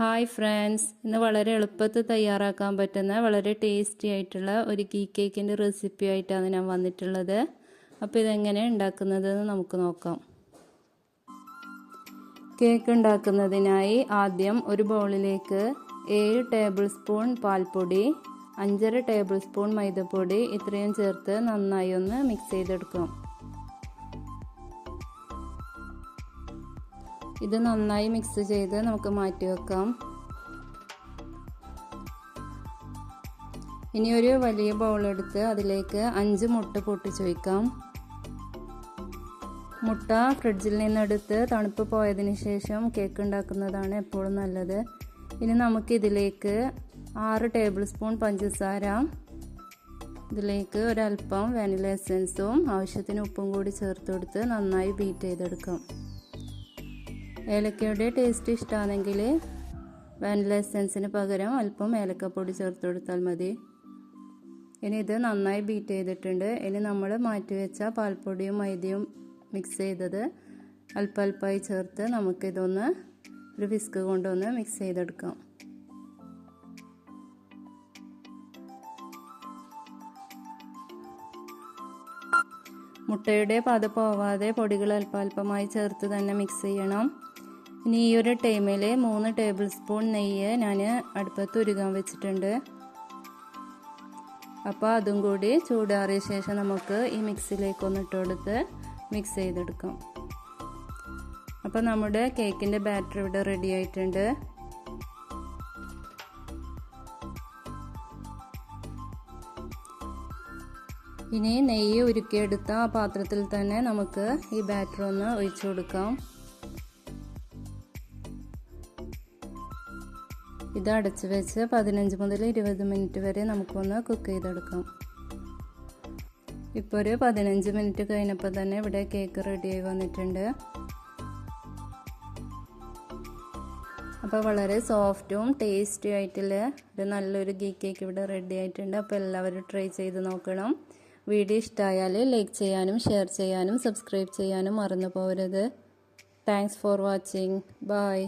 Hi friends. ഇന്ന് വളരെ എളുപ്പത്തിൽ തയ്യാറാക്കാൻ പറ്റുന്ന വളരെ ടേസ്റ്റി ആയിട്ടുള്ള ഒരു ഗീ കേക്കിന്റെ റെസിപ്പി ആയിട്ടാണ് ഞാൻ വന്നിട്ടുള്ളത്. അപ്പോൾ ഇതെങ്ങനെ ഉണ്ടാക്കുന്നതെന്ന് നമുക്ക് നോക്കാം. കേക്ക് ഉണ്ടാക്കുന്നതിനായി ആദ്യം ഒരു ബൗളിലേക്ക് ഏഴ് ടേബിൾ സ്പൂൺ പാൽപ്പൊടി അഞ്ചര ടേബിൾ സ്പൂൺ മൈദപ്പൊടി ഇത്രയും ചേർത്ത് നന്നായി ഒന്ന് മിക്സ് ചെയ്തെടുക്കാം. ഇത് നന്നായി മിക്സ് ചെയ്ത് നമുക്ക് മാറ്റി വെക്കാം. ഇനി ഒരു വലിയ ബൗൾ എടുത്ത് അതിലേക്ക് അഞ്ച് മുട്ട പൊട്ടിച്ചു വയ്ക്കാം മുട്ട ഫ്രിഡ്ജിൽ നിന്നെടുത്ത് തണുപ്പ് പോയതിന് ശേഷം കേക്ക് ഉണ്ടാക്കുന്നതാണ് എപ്പോഴും നല്ലത്. ഇനി നമുക്കിതിലേക്ക് ആറ് ടേബിൾ സ്പൂൺ പഞ്ചസാര ഇതിലേക്ക് ഒരല്പം വാനില എസൻസും ആവശ്യത്തിന് ഉപ്പും കൂടി ചേർത്ത് കൊടുത്ത് നന്നായി ബീറ്റ് ചെയ്തെടുക്കാം. ഏലക്കയുടെ ടേസ്റ്റ് ഇഷ്ടമാണെങ്കിൽ വാനില എസൻസിന് പകരം അല്പം ഏലക്കപ്പൊടി ചേർത്ത് കൊടുത്താൽ മതി. ഇനി ഇത് നന്നായി ബീറ്റ് ചെയ്തിട്ടുണ്ട്. ഇനി നമ്മൾ മാറ്റി വെച്ച പാൽപ്പൊടിയും മൈദയും മിക്സ് ചെയ്തത് അല്പ അല്പമായി ചേർത്ത് നമുക്കിതൊന്ന് ഒരു വിസ്ക് കൊണ്ടൊന്ന് മിക്സ് ചെയ്തെടുക്കാം. മുട്ടയുടെ പത പോവാതെ പൊടികൾ അല്പാൽപമായി ചേർത്ത് തന്നെ മിക്സ് ചെയ്യണം. ഇനി ഈ ഒരു ടൈമിൽ മൂന്ന് ടേബിൾ സ്പൂൺ നെയ്യ് ഞാൻ അടുപ്പത്ത് ഉരുകാൻ വെച്ചിട്ടുണ്ട്. അപ്പോൾ അതും കൂടി ചൂടാറിയ ശേഷം നമുക്ക് ഈ മിക്സിലേക്ക് ഒന്ന് ഇട്ട് കൊടുത്ത് മിക്സ് ചെയ്തെടുക്കാം. അപ്പോൾ നമ്മുടെ കേക്കിന്റെ ബാറ്റർ ഇവിടെ റെഡി ആയിട്ടുണ്ട്. ഇനി നെയ്യ് ഉരുക്കിയെടുത്ത ആ പാത്രത്തിൽ തന്നെ നമുക്ക് ഈ ബാറ്റർ ഒന്ന് ഒഴിച്ചു കൊടുക്കാം. ഇത് അടച്ചു വെച്ച് പതിനഞ്ച് മുതൽ ഇരുപത് മിനിറ്റ് വരെ നമുക്കൊന്ന് കുക്ക് ചെയ്തെടുക്കാം. ഇപ്പോൾ ഒരു പതിനഞ്ച് മിനിറ്റ് കഴിഞ്ഞപ്പോൾ തന്നെ ഇവിടെ കേക്ക് റെഡിയായി വന്നിട്ടുണ്ട്. അപ്പോൾ വളരെ സോഫ്റ്റും ടേസ്റ്റി ആയിട്ടുള്ള ഒരു നല്ലൊരു ഗീ കേക്ക് ഇവിടെ റെഡി ആയിട്ടുണ്ട്. അപ്പോൾ എല്ലാവരും ട്രൈ ചെയ്ത് നോക്കണം. വീഡിയോ ഇഷ്ടമായാൽ ലൈക്ക് ചെയ്യാനും ഷെയർ ചെയ്യാനും സബ്സ്ക്രൈബ് ചെയ്യാനും മറന്നു പോകരുത് താങ്ക്സ് ഫോർ വാച്ചിങ് ബൈ